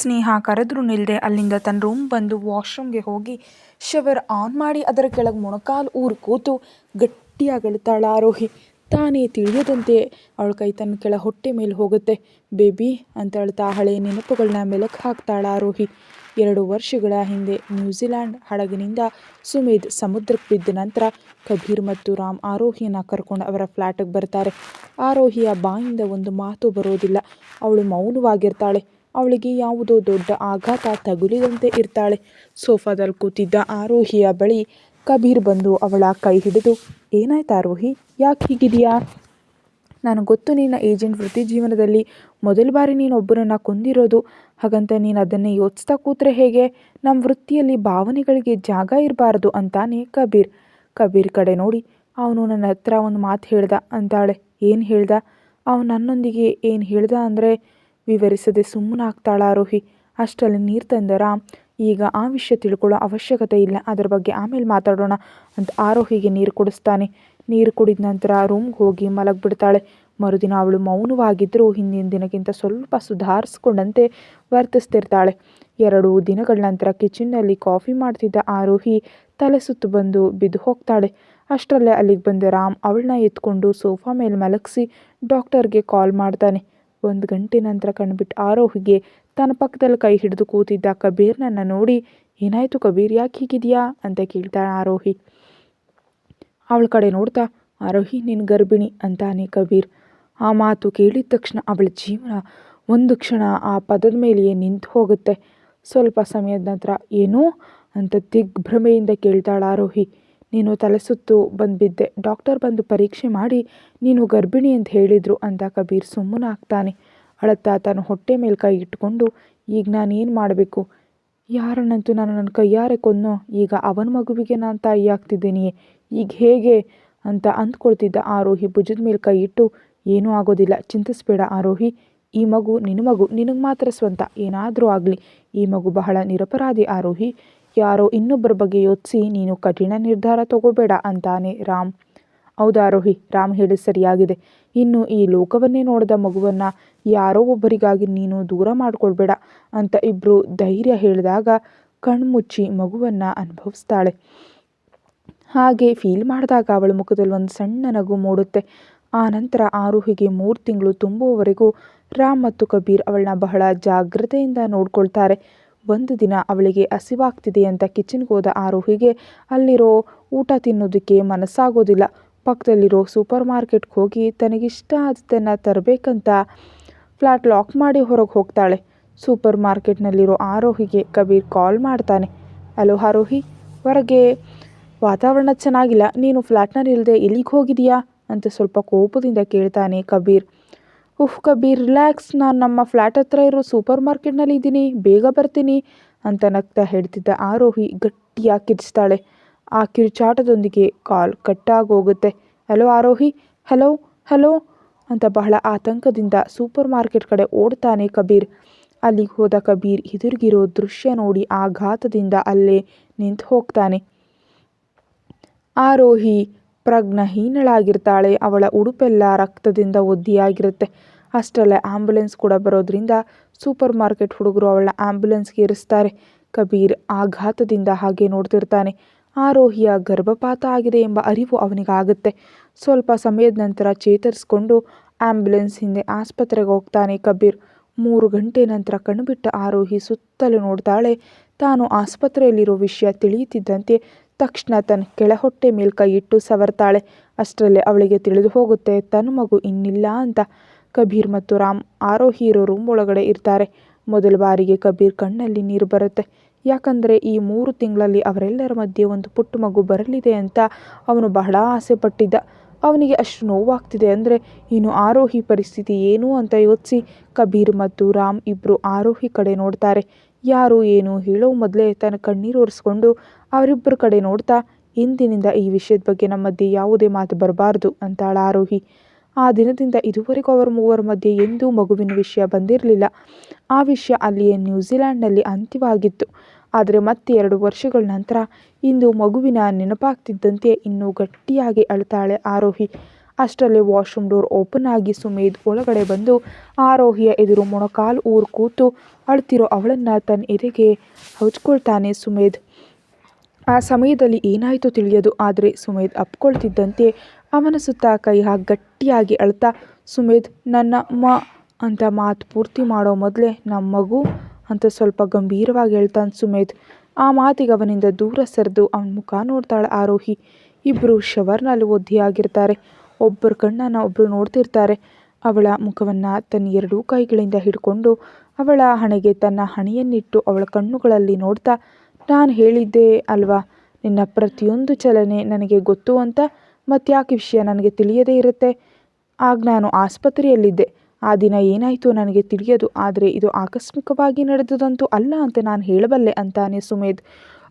ಸ್ನೇಹ ಕರೆದ್ರೂ ನಿಲ್ಲದೆ ಅಲ್ಲಿಂದ ತನ್ನ ರೂಮ್ ಬಂದು ವಾಶ್ರೂಮ್ಗೆ ಹೋಗಿ ಶವರ್ ಆನ್ ಮಾಡಿ ಅದರ ಕೆಳಗೆ ಮೊಣಕಾಲು ಊರು ಕೂತು ಗಟ್ಟಿಯಾಗಿ ಆರೋಹಿ ತಾನೇ ತಿಳಿಯದಂತೆ ಅವಳ ಕೈ ತನ್ನ ಕೆಳ ಹೊಟ್ಟೆ ಮೇಲೆ ಹೋಗುತ್ತೆ. ಬೇಬಿ ಅಂತ ಹೇಳ್ತಾ ಹಳೆ ನೆನಪುಗಳನ್ನ ಮೆಲುಕು ಹಾಕ್ತಾಳೆ ಆರೋಹಿ ಎರಡು ವರ್ಷಗಳ ಹಿಂದೆ ನ್ಯೂಜಿಲ್ಯಾಂಡ್ ಹಡಗಿನಿಂದ ಸುಮೇಧ್ ಸಮುದ್ರಕ್ಕೆ ಬಿದ್ದ ನಂತರ ಕಬೀರ್ ಮತ್ತು ರಾಮ್ ಆರೋಹಿಯನ್ನು ಕರ್ಕೊಂಡು ಅವರ ಫ್ಲ್ಯಾಟಿಗೆ ಬರ್ತಾರೆ. ಆರೋಹಿಯ ಬಾಯಿಂದ ಒಂದು ಮಾತು ಬರೋದಿಲ್ಲ. ಅವಳು ಮೌನವಾಗಿರ್ತಾಳೆ. ಅವಳಿಗೆ ಯಾವುದೋ ದೊಡ್ಡ ಆಘಾತ ತಗುಲಿದಂತೆ ಇರ್ತಾಳೆ. ಸೋಫಾದಲ್ಲಿ ಕೂತಿದ್ದ ಆರೋಹಿಯ ಬಳಿ ಕಬೀರ್ ಬಂದು ಅವಳ ಕೈ ಹಿಡಿದು, ಏನಾಯ್ತು ಆರೋಹಿ? ಯಾಕೆ ಹೀಗಿದೆಯಾ? ನನಗೆ ಗೊತ್ತು ನಿನ್ನ ಏಜೆಂಟ್ ವೃತ್ತಿ ಜೀವನದಲ್ಲಿ ಮೊದಲ ಬಾರಿ ನೀನು ಒಬ್ಬರನ್ನು ಕೊಂದಿರೋದು. ಹಾಗಂತ ನೀನು ಅದನ್ನೇ ಯೋಚಿಸ್ತಾ ಕೂತ್ರೆ ಹೇಗೆ? ನಮ್ಮ ವೃತ್ತಿಯಲ್ಲಿ ಭಾವನೆಗಳಿಗೆ ಜಾಗ ಇರಬಾರ್ದು ಅಂತಾನೆ ಕಬೀರ್. ಕಬೀರ್ ಕಡೆ ನೋಡಿ, ಅವನು ನನ್ನ ಹತ್ರ ಒಂದು ಮಾತು ಹೇಳ್ದ ಅಂತಾಳೆ. ಏನು ಹೇಳ್ದ? ಅವನು ನನ್ನೊಂದಿಗೆ ಏನು ಹೇಳ್ದ ಅಂದರೆ ವಿವರಿಸದೆ ಸುಮ್ಮನಾಗ್ತಾಳ ರೋಹಿ. ಅಷ್ಟರಲ್ಲಿ ನೀರು ತಂದ ರಾಮ್, ಈಗ ಆ ವಿಷಯ ತಿಳ್ಕೊಳ್ಳೋ ಅವಶ್ಯಕತೆ ಇಲ್ಲ, ಅದರ ಬಗ್ಗೆ ಆಮೇಲೆ ಮಾತಾಡೋಣ ಅಂತ ಆರೋಹಿಗೆ ನೀರು ಕುಡಿಸ್ತಾನೆ. ನೀರು ಕುಡಿದ ನಂತರ ರೂಮ್ಗೆ ಹೋಗಿ ಮಲಗಿಬಿಡ್ತಾಳೆ. ಮರುದಿನ ಅವಳು ಮೌನವಾಗಿದ್ದರೂ ಹಿಂದಿನ ದಿನಕ್ಕಿಂತ ಸ್ವಲ್ಪ ಸುಧಾರಿಸ್ಕೊಂಡಂತೆ ವರ್ತಿಸ್ತಿರ್ತಾಳೆ. ಎರಡು ದಿನಗಳ ನಂತರ ಕಿಚನ್ನಲ್ಲಿ ಕಾಫಿ ಮಾಡ್ತಿದ್ದ ಆರೋಹಿ ತಲೆ ಸುತ್ತು ಬಂದು ಬಿದ್ದು ಹೋಗ್ತಾಳೆ. ಅಷ್ಟರಲ್ಲೇ ಅಲ್ಲಿಗೆ ಬಂದ ರಾಮ್ ಅವಳನ್ನ ಎತ್ಕೊಂಡು ಸೋಫಾ ಮೇಲೆ ಮಲಗಿಸಿ ಡಾಕ್ಟರ್ಗೆ ಕಾಲ್ ಮಾಡ್ತಾನೆ. ಒಂದು ಗಂಟೆ ನಂತರ ಕಂಡುಬಿಟ್ಟು ಆರೋಹಿಗೆ ತನ್ನ ಪಕ್ಕದಲ್ಲಿ ಕೈ ಹಿಡಿದು ಕೂತಿದ್ದ ಕಬೀರ್ನನ್ನು ನೋಡಿ, ಏನಾಯಿತು ಕಬೀರ್, ಯಾಕೆ ಹೀಗಿದೆಯಾ? ಅಂತ ಕೇಳ್ತಾಳೆ ಆರೋಹಿ. ಅವಳ ಕಡೆ ನೋಡ್ತಾ, ಆರೋಹಿ ನಿನ್ನ ಗರ್ಭಿಣಿ ಅಂತಾನೆ ಕಬೀರ್. ಆ ಮಾತು ಕೇಳಿದ ತಕ್ಷಣ ಅವಳ ಜೀವನ ಒಂದು ಕ್ಷಣ ಆ ಪದದ ಮೇಲೆಯೇ ನಿಂತು ಹೋಗುತ್ತೆ. ಸ್ವಲ್ಪ ಸಮಯದ ನಂತರ, ಏನೋ? ಅಂತ ದಿಗ್ಭ್ರಮೆಯಿಂದ ಕೇಳ್ತಾಳೆ ಆರೋಹಿ. ನೀನು ತಲೆ ಸುತ್ತು ಬಂದುಬಿದ್ದೆ. ಡಾಕ್ಟರ್ ಬಂದು ಪರೀಕ್ಷೆ ಮಾಡಿ ನೀನು ಗರ್ಭಿಣಿ ಅಂತ ಹೇಳಿದರು ಅಂತ ಕಬೀರ್ ಸುಮ್ಮನಾಗ್ತಾನೆ ಅಳತ್ತ ತಾನು ಹೊಟ್ಟೆ ಮೇಲೆ ಕೈ ಇಟ್ಕೊಂಡು, ಈಗ ನಾನು ಏನು ಮಾಡಬೇಕು? ಯಾರನ್ನಂತೂ ನಾನು ನನ್ನ ಕೈಯಾರೆ ಕೊಂದೋ ಈಗ ಅವನ ಮಗುವಿಗೆ ನಾನು ತಾಯಿ ಆಗ್ತಿದ್ದೀನಿಯೇ? ಈಗ ಹೇಗೆ? ಅಂತ ಅಂದ್ಕೊಳ್ತಿದ್ದ ಆರೋಹಿ ಭುಜದ ಮೇಲೆ ಕೈ ಇಟ್ಟು, ಏನೂ ಆಗೋದಿಲ್ಲ, ಚಿಂತಿಸ್ಬೇಡ ಆರೋಹಿ. ಈ ಮಗು ನಿನ್ನ ಮಗು. ನಿನಗೆ ಮಾತ್ರ ಸ್ವಂತ. ಏನಾದರೂ ಆಗಲಿ. ಈ ಮಗು ಬಹಳ ನಿರಪರಾಧಿ ಆರೋಹಿ. ಯಾರೋ ಇನ್ನೊಬ್ಬರ ಬಗ್ಗೆ ಯೋಚಿಸಿ, ನೀನು ಕಠಿಣ ನಿರ್ಧಾರ ತಗೋಬೇಡ ಅಂತಾನೆ ರಾಮ್. ಹೌದಾರೋಹಿ ರಾಮ್ ಹೇಳಿ ಸರಿಯಾಗಿದೆ. ಇನ್ನು ಈ ಲೋಕವನ್ನೇ ನೋಡಿದ ಮಗುವನ್ನು ಯಾರೋ ಒಬ್ಬರಿಗಾಗಿ ನೀನು ದೂರ ಮಾಡಿಕೊಳ್ಬೇಡ ಅಂತ ಇಬ್ಬರು ಧೈರ್ಯ ಹೇಳಿದಾಗ ಕಣ್ಮುಚ್ಚಿ ಮಗುವನ್ನು ಅನುಭವಿಸ್ತಾಳೆ. ಹಾಗೆ ಫೀಲ್ ಮಾಡಿದಾಗ ಅವಳ ಮುಖದಲ್ಲಿ ಒಂದು ಸಣ್ಣ ನಗು ಮೂಡುತ್ತೆ. ಆ ನಂತರ ಆರೋಹಿಗೆ ಮೂರು ತಿಂಗಳು ತುಂಬುವವರೆಗೂ ರಾಮ್ ಮತ್ತು ಕಬೀರ್ ಅವಳನ್ನ ಬಹಳ ಜಾಗ್ರತೆಯಿಂದ ನೋಡ್ಕೊಳ್ತಾರೆ. ಒಂದು ದಿನ ಅವಳಿಗೆ ಹಸಿವಾಗ್ತಿದೆ ಅಂತ ಕಿಚನ್ಗೆ ಹೋದ ಆರೋಹಿಗೆ, ಅಲ್ಲಿರೋ ಊಟ ತಿನ್ನೋದಕ್ಕೆ ಮನಸ್ಸಾಗೋದಿಲ್ಲ. ಪಕ್ಕದಲ್ಲಿರೋ ಸೂಪರ್ ಮಾರ್ಕೆಟ್ಗೆ ಹೋಗಿ ತನಗಿಷ್ಟ ಆದದ್ದನ್ನು ತರಬೇಕಂತ ಫ್ಲ್ಯಾಟ್ ಲಾಕ್ ಮಾಡಿ ಹೊರಗೆ ಹೋಗ್ತಾಳೆ. ಸೂಪರ್ ಮಾರ್ಕೆಟ್ನಲ್ಲಿರೋ ಆರೋಹಿಗೆ ಕಬೀರ್ ಕಾಲ್ ಮಾಡ್ತಾನೆ. ಹಲೋ ಆರೋಹಿ, ಹೊರಗೆ ವಾತಾವರಣ ಚೆನ್ನಾಗಿಲ್ಲ. ನೀನು ಫ್ಲ್ಯಾಟ್ನಲ್ಲಿ ಇಲ್ಲದೆ ಎಲ್ಲಿಗೆ ಹೋಗಿದೀಯಾ? ಅಂತ ಸ್ವಲ್ಪ ಕೋಪದಿಂದ ಕೇಳ್ತಾನೆ ಕಬೀರ್. ಉಫ್ ಕಬೀರ್, ರಿಲ್ಯಾಕ್ಸ್. ನಾನು ನಮ್ಮ ಫ್ಲ್ಯಾಟ್ ಹತ್ರ ಇರೋ ಸೂಪರ್ ಮಾರ್ಕೆಟ್ನಲ್ಲಿ ಇದ್ದೀನಿ. ಬೇಗ ಬರ್ತೀನಿ ಅಂತ ನಗ್ತಾ ಹೇಳ್ತಿದ್ದ ಆರೋಹಿ. ಗಟ್ಟಿಯಾಗಿ ಕಿರ್ಚ್ತಾಳೆ. ಆ ಕಿರುಚಾಟದೊಂದಿಗೆ ಕಾಲ್ ಕಟ್ಟಾಗೋಗುತ್ತೆ. ಹಲೋ ಆರೋಹಿ. ಹಲೋ ಹಲೋ ಅಂತ ಬಹಳ ಆತಂಕದಿಂದ ಸೂಪರ್ ಮಾರ್ಕೆಟ್ ಕಡೆ ಓಡ್ತಾನೆ ಕಬೀರ್. ಅಲ್ಲಿಗೆ ಹೋದ ಕಬೀರ್ ಎದುರಿಗಿರೋ ದೃಶ್ಯ ನೋಡಿ ಆಘಾತದಿಂದ ಅಲ್ಲೇ ನಿಂತು ಹೋಗ್ತಾನೆ ಆರೋಹಿ ಪ್ರಜ್ಞಹೀನಳಾಗಿರ್ತಾಳೆ. ಅವಳ ಉಡುಪೆಲ್ಲ ರಕ್ತದಿಂದ ಒದ್ದಿಯಾಗಿರುತ್ತೆ. ಅಷ್ಟರಲ್ಲೇ ಆಂಬ್ಯುಲೆನ್ಸ್ ಕೂಡ ಬರೋದ್ರಿಂದ ಸೂಪರ್ ಮಾರ್ಕೆಟ್ ಹುಡುಗರು ಅವಳ ಆಂಬ್ಯುಲೆನ್ಸ್ಗೆ ಇರಿಸ್ತಾರೆ. ಕಬೀರ್ ಆಘಾತದಿಂದ ಹಾಗೆ ನೋಡ್ತಿರ್ತಾನೆ. ಆರೋಹಿಯ ಗರ್ಭಪಾತ ಆಗಿದೆ ಎಂಬ ಅರಿವು ಅವನಿಗಾಗುತ್ತೆ. ಸ್ವಲ್ಪ ಸಮಯದ ನಂತರ ಚೇತರಿಸ್ಕೊಂಡು ಆಂಬ್ಯುಲೆನ್ಸ್ ಹಿಂದೆ ಆಸ್ಪತ್ರೆಗೆ ಹೋಗ್ತಾನೆ ಕಬೀರ್. ಮೂರು ಗಂಟೆ ನಂತರ ಕಣ್ಬಿಟ್ಟ ಆರೋಹಿ ಸುತ್ತಲೂ ನೋಡ್ತಾಳೆ. ತಾನು ಆಸ್ಪತ್ರೆಯಲ್ಲಿರೋ ವಿಷಯ ತಿಳಿಯುತ್ತಿದ್ದಂತೆ ತಕ್ಷಣ ತನ್ನ ಕೆಳಹೊಟ್ಟೆ ಮೇಲೆ ಕೈ ಇಟ್ಟು ಸವರ್ತಾಳೆ. ಅಷ್ಟರಲ್ಲೇ ಅವಳಿಗೆ ತಿಳಿದು ಹೋಗುತ್ತೆ, ತನ್ನ ಮಗು ಇನ್ನಿಲ್ಲ ಅಂತ. ಕಬೀರ್ ಮತ್ತು ರಾಮ್ ಆರೋಹಿ ಇರೋ ರೂಮ್ ಒಳಗಡೆ ಇರ್ತಾರೆ. ಮೊದಲ ಬಾರಿಗೆ ಕಬೀರ್ ಕಣ್ಣಲ್ಲಿ ನೀರು ಬರುತ್ತೆ. ಯಾಕಂದರೆ ಈ ಮೂರು ತಿಂಗಳಲ್ಲಿ ಅವರೆಲ್ಲರ ಮಧ್ಯೆ ಒಂದು ಪುಟ್ಟ ಮಗು ಬರಲಿದೆ ಅಂತ ಅವನು ಬಹಳ ಆಸೆ ಪಟ್ಟಿದ್ದ. ಅವನಿಗೆ ಅಷ್ಟು ನೋವಾಗ್ತಿದೆ ಅಂದರೆ, ಇನ್ನು ಆರೋಹಿ ಪರಿಸ್ಥಿತಿ ಏನು? ಅಂತ ಯೋಚಿಸಿ ಕಬೀರ್ ಮತ್ತು ರಾಮ್ ಇಬ್ಬರು ಆರೋಹಿ ಕಡೆ ನೋಡ್ತಾರೆ. ಯಾರು ಏನು ಹೇಳೋ ಮೊದಲೇ ತನ್ನ ಕಣ್ಣೀರು ಒರೆಸ್ಕೊಂಡು ಅವರಿಬ್ಬರ ಕಡೆ ನೋಡ್ತಾ, ಇಂದಿನಿಂದ ಈ ವಿಷಯದ ಬಗ್ಗೆ ನಮ್ಮ ಮಧ್ಯೆ ಯಾವುದೇ ಮಾತು ಬರಬಾರ್ದು ಅಂತಾಳ ಆರೋಹಿ. ಆ ದಿನದಿಂದ ಇದುವರೆಗೂ ಅವರ ಮೂವರ ಮಧ್ಯೆ ಎಂದೂ ಮಗುವಿನ ವಿಷಯ ಬಂದಿರಲಿಲ್ಲ. ಆ ವಿಷಯ ಅಲ್ಲಿಯೇ ನ್ಯೂಜಿಲ್ಯಾಂಡ್ನಲ್ಲಿ ಅಂತ್ಯವಾಗಿತ್ತು. ಆದರೆ ಮತ್ತೆ ಎರಡು ವರ್ಷಗಳ ನಂತರ ಇಂದು ಮಗುವಿನ ನೆನಪಾಗ್ತಿದ್ದಂತೆ ಇನ್ನೂ ಗಟ್ಟಿಯಾಗಿ ಅಳ್ತಾಳೆ ಆರೋಹಿ. ಅಷ್ಟರಲ್ಲೇ ವಾಶ್ರೂಮ್ ಡೋರ್ ಓಪನ್ ಆಗಿ ಸುಮೇಧ್ ಒಳಗಡೆ ಬಂದು ಆರೋಹಿಯ ಎದುರು ಮೊಣಕಾಲು ಊರು ಕೂತು ಅಳ್ತಿರೋ ಅವಳನ್ನು ತನ್ನ ಎದೆಗೆ ಹಚ್ಕೊಳ್ತಾನೆ ಸುಮೇಧ್. ಆ ಸಮಯದಲ್ಲಿ ಏನಾಯಿತು ತಿಳಿಯದು, ಆದರೆ ಸುಮೇಧ್ ಅಪ್ಕೊಳ್ತಿದ್ದಂತೆ ಅವನ ಸುತ್ತ ಕೈ ಹಾಕಿ ಗಟ್ಟಿಯಾಗಿ ಅಳ್ತಾ, ಸುಮೇಧ್, ನನ್ನ ಮ ಅಂತ ಮಾತು ಪೂರ್ತಿ ಮಾಡೋ ಮೊದಲೇ ನಮ್ಮ ಮಗು ಅಂತ ಸ್ವಲ್ಪ ಗಂಭೀರವಾಗಿ ಹೇಳ್ತಾನೆ ಸುಮೇಧ್. ಆ ಮಾತಿಗೆ ಅವನಿಂದ ದೂರ ಸರಿದು ಅವನ ಮುಖ ನೋಡ್ತಾಳೆ ಆರೋಹಿ. ಇಬ್ಬರು ಶವರ್ನಲ್ಲಿ ಒದ್ದೆಯಾಗಿರ್ತಾರೆ ಒಬ್ಬರ ಕಣ್ಣನ್ನು ಒಬ್ಬರು ನೋಡ್ತಿರ್ತಾರೆ. ಅವಳ ಮುಖವನ್ನು ತನ್ನ ಎರಡೂ ಕೈಗಳಿಂದ ಹಿಡ್ಕೊಂಡು ಅವಳ ಹಣೆಗೆ ತನ್ನ ಹಣೆಯನ್ನಿಟ್ಟು ಅವಳ ಕಣ್ಣುಗಳಲ್ಲಿ ನೋಡ್ತಾ, ನಾನು ಹೇಳಿದ್ದೆ ಅಲ್ವಾ? ನಿನ್ನ ಪ್ರತಿಯೊಂದು ಚಲನೆ ನನಗೆ ಗೊತ್ತು ಅಂತ ಮತ್ತ್ಯಾಕೆ ವಿಷಯ ನನಗೆ ತಿಳಿಯದೇ ಇರುತ್ತೆ? ಆಗ ನಾನು ಆಸ್ಪತ್ರೆಯಲ್ಲಿದ್ದೆ. ಆ ದಿನ ಏನಾಯಿತು ನನಗೆ ತಿಳಿಯದು. ಆದರೆ ಇದು ಆಕಸ್ಮಿಕವಾಗಿ ನಡೆದದಂತೂ ಅಲ್ಲ ಅಂತ ನಾನು ಹೇಳಬಲ್ಲೆ ಅಂತಾನೆ ಸುಮೇಧ್.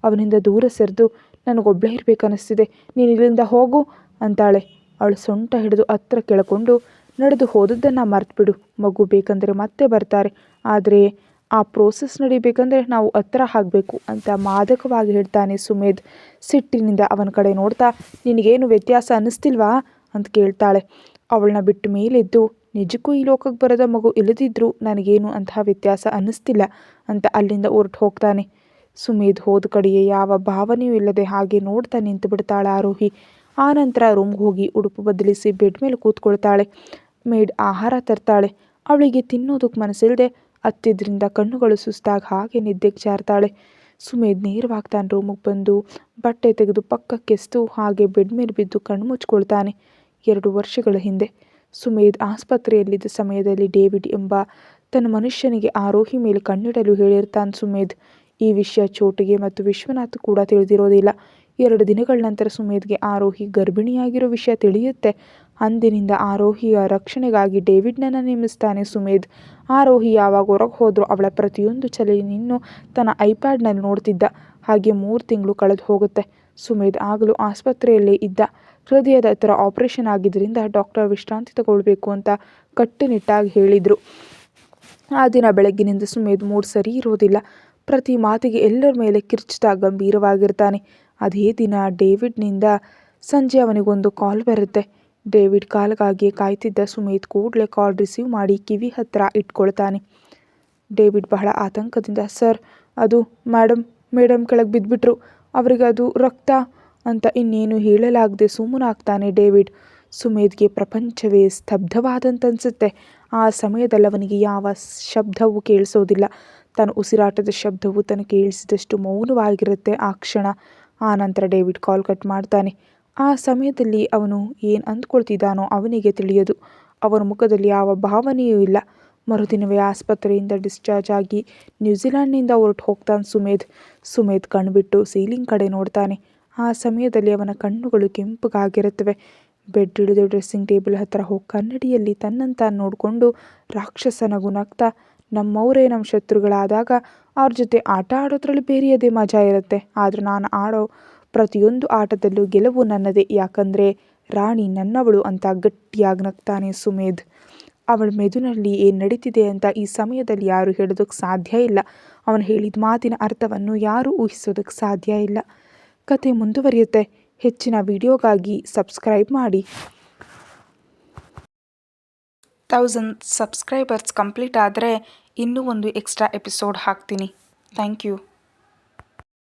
ಅವನಿಂದ ದೂರ ಸರಿದು ನನಗೊಬ್ಬಳೇ ಇರಬೇಕನ್ನಿಸ್ತಿದೆ. ನೀನು ಇಲ್ಲಿಂದ ಹೋಗು ಅಂತಾಳೆ. ಅವಳು ಸೊಂಟ ಹಿಡಿದು ಹತ್ರ ಕೆಳಕೊಂಡು ನಡೆದು ಹೋದದ್ದನ್ನು ಮರೆತುಬಿಡು. ಮಗು ಬೇಕಂದರೆ ಮತ್ತೆ ಬರ್ತಾರೆ. ಆದರೆ ಆ ಪ್ರೋಸೆಸ್ ನಡಿಬೇಕಂದ್ರೆ ನಾವು ಹತ್ರ ಆಗಬೇಕು ಅಂತ ಮಾದಕವಾಗಿ ಹೇಳ್ತಾನೆ ಸುಮೇಧ್. ಸಿಟ್ಟಿನಿಂದ ಅವನ ಕಡೆ ನೋಡ್ತಾ, ನಿನಗೇನು ವ್ಯತ್ಯಾಸ ಅನ್ನಿಸ್ತಿಲ್ವಾ? ಅಂತ ಕೇಳ್ತಾಳೆ. ಅವಳನ್ನ ಬಿಟ್ಟು ಮೇಲೆದ್ದು, ನಿಜಕ್ಕೂ ಈ ಲೋಕಕ್ಕೆ ಬರದ ಮಗು ಇಲ್ಲದಿದ್ದರೂ ನನಗೇನು ಅಂತಹ ವ್ಯತ್ಯಾಸ ಅನ್ನಿಸ್ತಿಲ್ಲ ಅಂತ ಅಲ್ಲಿಂದ ಹೊರಟು ಹೋಗ್ತಾನೆ. ಸುಮೇಧ್ ಹೋದ ಕಡೆಯೇ ಯಾವ ಭಾವನೆಯೂ ಇಲ್ಲದೆ ಹಾಗೆ ನೋಡ್ತಾ ನಿಂತು ಬಿಡ್ತಾಳೆ ಆರೋಹಿ. ಆನಂತರ ರೂಮ್ಗೆ ಹೋಗಿ ಉಡುಪು ಬದಲಿಸಿ ಬೆಡ್ ಮೇಲೆ ಕೂತ್ಕೊಳ್ತಾಳೆ. ಮೇಡ್ ಆಹಾರ ತರ್ತಾಳೆ. ಅವಳಿಗೆ ತಿನ್ನೋದಕ್ಕೆ ಮನಸ್ಸಿಲ್ಲದೆ ಹತ್ತಿದ್ರಿಂದ ಕಣ್ಣುಗಳು ಸುಸ್ತಾಗಿ ಹಾಗೆ ನಿದ್ದೆಗೆ ಜಾರ್ತಾಳೆ. ಸುಮೇಧ್ ನೇರವಾಗಿ ತಾನು ರೂಮಿಗೆ ಬಂದು ಬಟ್ಟೆ ತೆಗೆದು ಪಕ್ಕಕ್ಕೆಸ್ತು ಹಾಗೆ ಬೆಡ್ ಮೇಲೆ ಬಿದ್ದು ಕಣ್ಣು ಮುಚ್ಕೊಳ್ತಾನೆ. ಎರಡು ವರ್ಷಗಳ ಹಿಂದೆ ಸುಮೇಧ್ ಆಸ್ಪತ್ರೆಯಲ್ಲಿದ್ದ ಸಮಯದಲ್ಲಿ ಡೇವಿಡ್ ಎಂಬ ತನ್ನ ಮನುಷ್ಯನಿಗೆ ಆರೋಹಿ ಮೇಲೆ ಕಣ್ಣಿಡಲು ಹೇಳಿರ್ತಾನೆ ಸುಮೇಧ್ ಈ ವಿಷಯ ಚೋಟಿಗೆ ಮತ್ತು ವಿಶ್ವನಾಥ್ ಕೂಡ ತಿಳಿದಿರೋದಿಲ್ಲ. ಎರಡು ದಿನಗಳ ನಂತರ ಸುಮೇಧ್ಗೆ ಆರೋಹಿ ಗರ್ಭಿಣಿಯಾಗಿರೋ ವಿಷಯ ತಿಳಿಯುತ್ತೆ. ಅಂದಿನಿಂದ ಆರೋಹಿಯ ರಕ್ಷಣೆಗಾಗಿ ಡೇವಿಡ್ನನ್ನು ನೇಮಿಸ್ತಾನೆ ಸುಮೇಧ್. ಆರೋಹಿ ಯಾವಾಗ ಹೊರಗೆ ಹೋದರೂ ಅವಳ ಪ್ರತಿಯೊಂದು ಚಲನೆಯನ್ನು ತನ್ನ ಐಪ್ಯಾಡ್ನಲ್ಲಿ ನೋಡ್ತಿದ್ದ. ಹಾಗೆ ಮೂರು ತಿಂಗಳು ಕಳೆದು ಹೋಗುತ್ತೆ. ಸುಮೇಧ್ ಆಗಲೂ ಆಸ್ಪತ್ರೆಯಲ್ಲೇ ಇದ್ದ. ಹೃದಯದ ಹತ್ರ ಆಪರೇಷನ್ ಆಗಿದ್ದರಿಂದ ಡಾಕ್ಟರ್ ವಿಶ್ರಾಂತಿ ತಗೊಳ್ಬೇಕು ಅಂತ ಕಟ್ಟುನಿಟ್ಟಾಗಿ ಹೇಳಿದರು. ಆ ದಿನ ಬೆಳಗ್ಗಿನಿಂದ ಸುಮೇಧ್ ಮೂಡ್ ಸರಿ ಇರೋದಿಲ್ಲ. ಪ್ರತಿ ಮಾತಿಗೆ ಎಲ್ಲರ ಮೇಲೆ ಕಿರ್ಚ್ತಾ ಗಂಭೀರವಾಗಿರ್ತಾನೆ. ಅದೇ ದಿನ ಡೇವಿಡ್ನಿಂದ ಸಂಜೆ ಅವನಿಗೊಂದು ಕಾಲ್ ಬರುತ್ತೆ. ಡೇವಿಡ್ ಕಾಲ್ಗಾಗಿ ಕಾಯ್ತಿದ್ದ ಸುಮೇಧ್ ಕೂಡಲೇ ಕಾಲ್ ರಿಸೀವ್ ಮಾಡಿ ಕಿವಿ ಹತ್ತಿರ ಇಟ್ಕೊಳ್ತಾನೆ. ಡೇವಿಡ್ ಬಹಳ ಆತಂಕದಿಂದ, ಸರ್, ಅದು ಮೇಡಮ್ ಮೇಡಮ್ ಕೆಳಗೆ ಬಿದ್ದುಬಿಟ್ರು ಅವರಿಗೆ ಅದು ರಕ್ತ ಅಂತ ಇನ್ನೇನು ಹೇಳಲಾಗದೆ ಸುಮ್ಮನಾಗ್ತಾನೆ ಡೇವಿಡ್. ಸುಮೇಧ್ಗೆ ಪ್ರಪಂಚವೇ ಸ್ತಬ್ಧವಾದಂತನ್ಸುತ್ತೆ. ಆ ಸಮಯದಲ್ಲಿ ಅವನಿಗೆ ಯಾವ ಶಬ್ದವೂ ಕೇಳಿಸೋದಿಲ್ಲ. ತನ್ನ ಉಸಿರಾಟದ ಶಬ್ದವು ತನಗೆ ಕೇಳಿಸಿದಷ್ಟು ಮೌನವಾಗಿರುತ್ತೆ ಆ ಕ್ಷಣ. ಆ ನಂತರ ಡೇವಿಡ್ ಕಾಲ್ ಕಟ್ ಮಾಡ್ತಾನೆ. ಆ ಸಮಯದಲ್ಲಿ ಅವನು ಏನು ಅಂದ್ಕೊಳ್ತಿದ್ದಾನೋ ಅವನಿಗೆ ತಿಳಿಯದು. ಅವರ ಮುಖದಲ್ಲಿ ಯಾವ ಭಾವನೆಯೂ ಇಲ್ಲ. ಮರುದಿನವೇ ಆಸ್ಪತ್ರೆಯಿಂದ ಡಿಸ್ಚಾರ್ಜ್ ಆಗಿ ನ್ಯೂಜಿಲ್ಯಾಂಡ್ನಿಂದ ಹೊರಟು ಹೋಗ್ತಾನೆ ಸುಮೇಧ್. ಸುಮೇಧ್ ಕಣ್ಬಿಟ್ಟು ಸೀಲಿಂಗ್ ಕಡೆ ನೋಡ್ತಾನೆ. ಆ ಸಮಯದಲ್ಲಿ ಅವನ ಕಣ್ಣುಗಳು ಕೆಂಪಗಾಗಿರುತ್ತವೆ. ಬೆಡ್ ಹಿಡಿದು ಡ್ರೆಸ್ಸಿಂಗ್ ಟೇಬಲ್ ಹತ್ತಿರ ಹೋಗಿ ಕನ್ನಡಿಯಲ್ಲಿ ತನ್ನಂತ ನೋಡಿಕೊಂಡು ರಾಕ್ಷಸನಗು ನಗ್ತಾ ನಮ್ಮವರೇ ನಮ್ಮ ಶತ್ರುಗಳಾದಾಗ ಅವ್ರ ಜೊತೆ ಆಟ ಆಡೋದ್ರಲ್ಲಿ ಬೇರೆಯದೇ ಮಜಾ ಇರುತ್ತೆ. ಆದರೆ ನಾನು ಆಡೋ ಪ್ರತಿಯೊಂದು ಆಟದಲ್ಲೂ ಗೆಲುವು ನನ್ನದೇ. ಯಾಕಂದರೆ ರಾಣಿ ನನ್ನವಳು ಅಂತ ಗಟ್ಟಿಯಾಗಿ ನಗ್ತಾನೆ ಸುಮೇಧ್. ಅವಳ ಮೆದುನಲ್ಲಿ ಏನು ನಡೀತಿದೆ ಅಂತ ಈ ಸಮಯದಲ್ಲಿ ಯಾರು ಹೇಳೋದಕ್ಕೆ ಸಾಧ್ಯ ಇಲ್ಲ. ಅವನು ಹೇಳಿದ ಮಾತಿನ ಅರ್ಥವನ್ನು ಯಾರೂ ಊಹಿಸೋದಕ್ಕೆ ಸಾಧ್ಯ ಇಲ್ಲ. ಕತೆ ಮುಂದುವರಿಯುತ್ತೆ. ಹೆಚ್ಚಿನ ವಿಡಿಯೋಗಾಗಿ ಸಬ್ಸ್ಕ್ರೈಬ್ ಮಾಡಿ. ತೌಸಂಡ್ ಸಬ್ಸ್ಕ್ರೈಬರ್ಸ್ ಕಂಪ್ಲೀಟ್ ಆದರೆ ಇನ್ನೂ ಒಂದು ಎಕ್ಸ್ಟ್ರಾ ಎಪಿಸೋಡ್ ಹಾಕ್ತೀನಿ. Thank you.